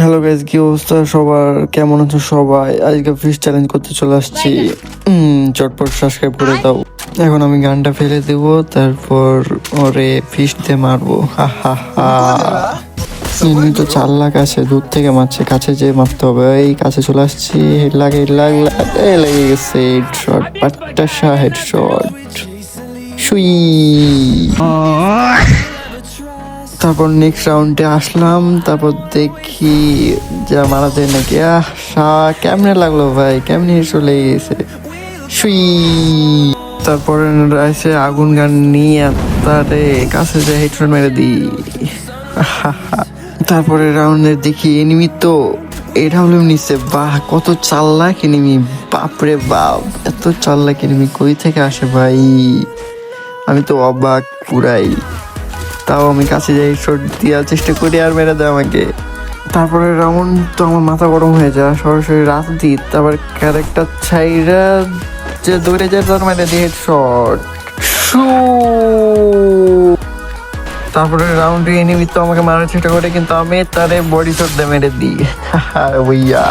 Hello guys কি অবস্থা সবার? কেমন আছো সবাই? আজকে ফিশ চ্যালেঞ্জ করতে চলে আসছি। চটপট সাবস্ক্রাইব করে দাও। এখন আমি গানটা ফেলে দেব তারপর ওরে ফিশ দিয়ে মারবো। হা হা হা। এমনি তো চার লাখ আছে দূর থেকে মারছে কাছে যে মারতে হবে। এই কাছে চলে আসছি। হেড লাগ হেড লাগ লাগ, গেছে হেড শট পাট্টাশা হেড শট সুই। তারপর নেক্সট রাউন্ডে আসলাম, তারপর দেখি যা মারা যায় নাকি। আহ সা কেমনে লাগল ভাই? কেমনে চলে গেছে সুই। তারপরে এসে আগুন গান নিয়ে তারে কাছে যে হেডফোন মেরে দিই। তারপরে রাউন্ডে দেখি এনিমি তো। এটা হলো নিচ্ছে, বাহ, কত চাল্লাক এনিমি বাপরে বাপ, এত চাল্লাক এনিমি কই থেকে আসে ভাই? আমি তো অবাক পুরাই। তাও আমি কাছে যাই শট দেওয়ার চেষ্টা করি আর মেরে দেয় আমাকে। তারপরে রাউন্ড তো আমার মাথা গরম হয়ে যায় সরাসরি রাত দিই তারপর ক্যারেক্টার ছাইরা যে দৌড়ে যায় তার মেরে দিয়ে শট তারপরে রাউন্ডে এনিমি তো আমাকে মারার চেষ্টা করে, কিন্তু আমি তারে বডি শট দিয়ে মেরে দিই। ভইয়া